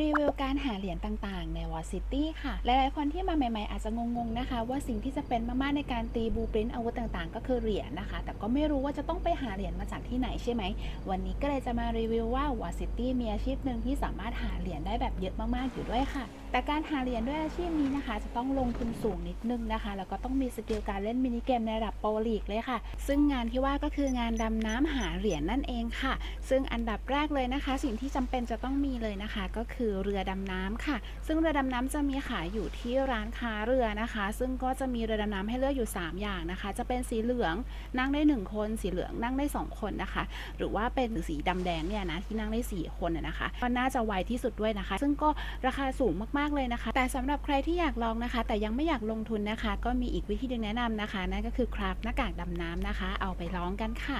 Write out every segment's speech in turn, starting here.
รีวิวการหาเหรียญต่างๆ ในวอ r ซิตี้ค่ะ หลายๆคนที่มาใหม่ๆ อาจจะงงๆนะคะ ว่าสิ่งที่จะเป็นมากๆในการตีบูปรินอาวุธต่างๆ ก็คือเหรียญนะคะ แต่ก็ไม่รู้ว่าจะต้องไปหาเหรียญมาจากที่ไหนใช่ไหม วันนี้ก็เลยจะมารีวิวว่าวอ r ซิตี้มีอาชีพหนึ่งที่สามารถหาเหรียญได้แบบเยอะมากๆอยู่ด้วยค่ะ แต่การหาเหรียญด้วยอาชีพนี้นะคะ จะต้องลงทุนสูงนิดนึงนะคะ แล้วก็ต้องมีสกิลการเล่นมินิเกมในระดับโปรลีกเลยค่ะ ซึ่งงานที่ว่าก็คืองานดำน้ำหาเหรียญนั่นเองค่ะ ซึ่งอันดับแรกเลยนะคะ สิ่งที่จำเป็นจะต้องมีเลยนะคะ ก็คือเรือดำน้ำค่ะ ซึ่งเรือดำน้ำจะมีขายอยู่ที่ร้านค้าเรือนะคะ ซึ่งก็จะมีเรือดำน้ำให้เลือกอยู่ 3 อย่างนะคะ จะเป็นสีเหลืองนั่งได้ 1 คน สีเหลืองนั่งได้ 2 คนนะคะ หรือว่าเป็นสีดำแดงเนี่ยนะที่นั่งได้ 4 คนนะคะก็น่าจะไวที่สุดด้วยนะคะ ซึ่งก็ราคาสูงมากๆเลยนะคะ แต่สำหรับใครที่อยากลองนะคะ แต่ยังไม่อยากลงทุนนะคะ ก็มีอีกวิธีหนึ่งแนะนำนะคะนั่นก็คือคราฟหน้ากากดำน้ำนะคะ เอาไปลองกันค่ะ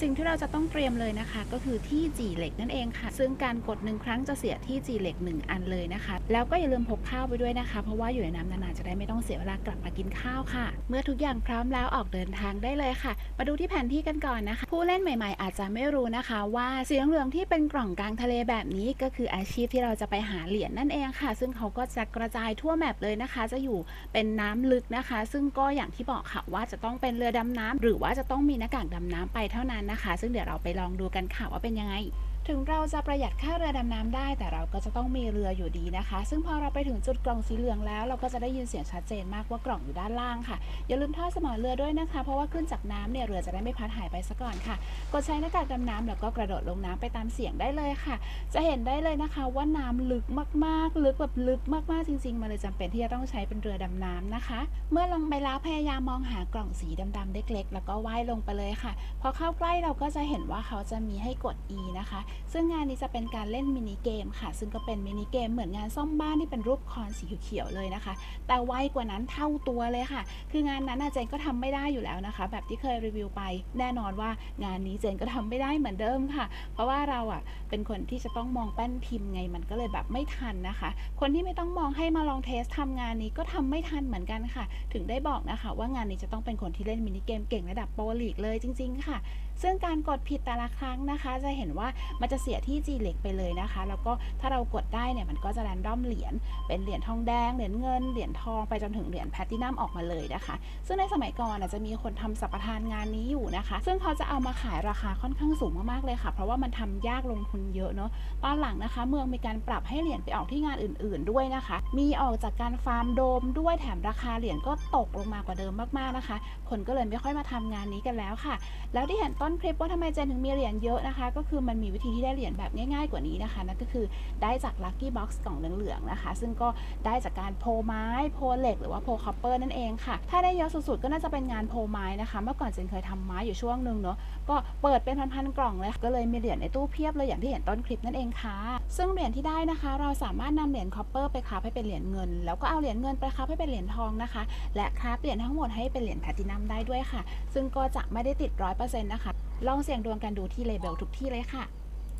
สิ่งที่เราจะต้องเตรียมเลยนะคะ ก็คือที่จีเหล็กนั่นเองค่ะ ซึ่งการกดหนึ่งครั้งจะเสียที่จีเหล็ก 1 อันเลยนะคะ แล้วก็อย่าลืมพกข้าวไปด้วยนะคะ เพราะว่าอยู่ในน้ำนานๆจะได้ไม่ต้องเสียเวลากลับมากินข้าวค่ะ เมื่อทุกอย่างพร้อมแล้วออกเดินทางได้เลยค่ะ มาดูที่แผนที่กันก่อนนะคะ ผู้เล่นใหม่ๆ อาจจะไม่รู้นะคะ ว่าสีเหลืองๆที่เป็นกล่องกลางทะเลแบบนี้ ก็คืออาชีพที่เราจะไปหาเหรียญนั่นเองค่ะ ซึ่งเขาก็จะกระจายทั่วแมปเลยนะคะ จะอยู่เป็นน้ำลึกนะคะ ซึ่งก็อย่างที่บอกค่ะว่าจะต้องเป็นเรือดำน้ำหรือว่าจะต้องมีหน้ากากดำน้ำไปเท่านั้นนะคะ ซึ่งเดี๋ยวเราไปลองดูกันค่ะว่าเป็นยังไงถึงเราจะประหยัดค่าเรือดำน้ำได้ แต่เราก็จะต้องมีเรืออยู่ดีนะคะ ซึ่งพอเราไปถึงจุดกล่องสีเหลืองแล้ว เราก็จะได้ยินเสียงชัดเจนมากว่ากล่องอยู่ด้านล่างค่ะ อย่าลืมท่อสมอเรือด้วยนะคะ เพราะว่าขึ้นจากน้ำเนี่ยเรือจะได้ไม่พัดหายไปซะก่อนค่ะ กดใช้หน้ากากดำน้ำแล้วก็กระโดดลงน้ำไปตามเสียงได้เลยค่ะ จะเห็นได้เลยนะคะว่าน้ำลึกมากๆ ลึกแบบลึกมากๆจริงๆมันเลยจำเป็นที่จะต้องใช้เป็นเรือดำน้ำนะคะ เมื่อลงไปแล้วพยายามมองหากล่องสีดำๆเล็ก ๆ แล้วก็ว่ายลงไปเลยค่ะ พอเข้าใกล้เราก็จะเห็นว่าเขาจะมีให้กด E นะคะซึ่งงานนี้จะเป็นการเล่นมินิเกมค่ะ ซึ่งก็เป็นมินิเกมเหมือนงานซ่อมบ้านที่เป็นรูปคอนสีเขียวเลยนะคะ แต่ไวกว่านั้นเท่าตัวเลยค่ะ คืองานนั้นเจนก็ทำไม่ได้อยู่แล้วนะคะ แบบที่เคยรีวิวไปแน่นอนว่างานนี้เจนก็ทำไม่ได้เหมือนเดิมค่ะ เพราะว่าเราอะเป็นคนที่จะต้องมองแป้นพิมพ์ไงมันก็เลยแบบไม่ทันนะคะ คนที่ไม่ต้องมองให้มาลองเทสทำงานนี้ก็ทำไม่ทันเหมือนกันค่ะ ถึงได้บอกนะคะ ว่างานนี้จะต้องเป็นคนที่เล่นมินิเกมเก่งระดับโปรลีกเลยจริง ๆ ค่ะ ซึ่งการกดผิดแต่ละครั้งนะคะ จะเห็นว่ามันจะเสียที่ G เหล็กไปเลยนะคะ แล้วก็ถ้าเรากดได้เนี่ยมันก็จะแรนดอมเหรียญเป็นเหรียญทองแดงเหรียญเงินเหรียญทองไปจนถึงเหรียญแพลตตินัมออกมาเลยนะคะ ซึ่งในสมัยก่อนอาจจะมีคนทำสัปทานงานนี้อยู่นะคะ ซึ่งเขาจะเอามาขายราคาค่อนข้างสูงมากๆเลยค่ะ เพราะว่ามันทำยากลงทุนเยอะเนาะตอนหลังนะคะ เมืองมีการปรับให้เหรียญไปออกที่งานอื่น ๆด้วยนะคะ มีออกจากการฟาร์มโดมด้วยแถมราคาเหรียญก็ตกลงมากว่าเดิมมากๆนะคะ คนก็เลยไม่ค่อยมาทำงานนี้กันแล้วค่ะ แล้วที่เห็นต้นคลิปว่าทำไมเจนถึงมีเหรียญเยอะนะคะ ก็คือมันมีวิธีที่ได้เหรียญแบบง่าย ๆ กว่านี้นะคะนั่นก็คือได้จาก Lucky Box กล่องเหลืองๆนะคะ ซึ่งก็ได้จากการโพไม้ โพเหล็ก หรือว่าโพคอปเปอร์นั่นเองค่ะ ถ้าได้เยอะสุดๆ ก็น่าจะเป็นงานโพไม้นะคะ เมื่อก่อนเจนเคยทำไม้อยู่ช่วงหนึ่งเนาะก็เปิดเป็นพันๆกล่องเลย ก็เลยมีเหรียญในตู้เพียบเลยอย่างที่เห็นต้นคลิปนั่นเองค่ะ ซึ่งเหรียญที่ได้นะคะ เราสามารถนำเหรียญคอปเปอร์ไปคราฟให้เป็นเหรียญเงิน แล้วก็เอาเหรียญเงินไปคราฟให้เป็นเหรียญทองนะคะ และคราฟเหรียญทั้งหมดให้เป็นเหรียญแพลตินัมได้ด้วยค่ะ ซึ่งก็จะไม่ได้ติดร้อยเปอร์เซ็นต์นะคะลองเสี่ยงดวงกันดูที่เลเบลทุกที่เลยค่ะ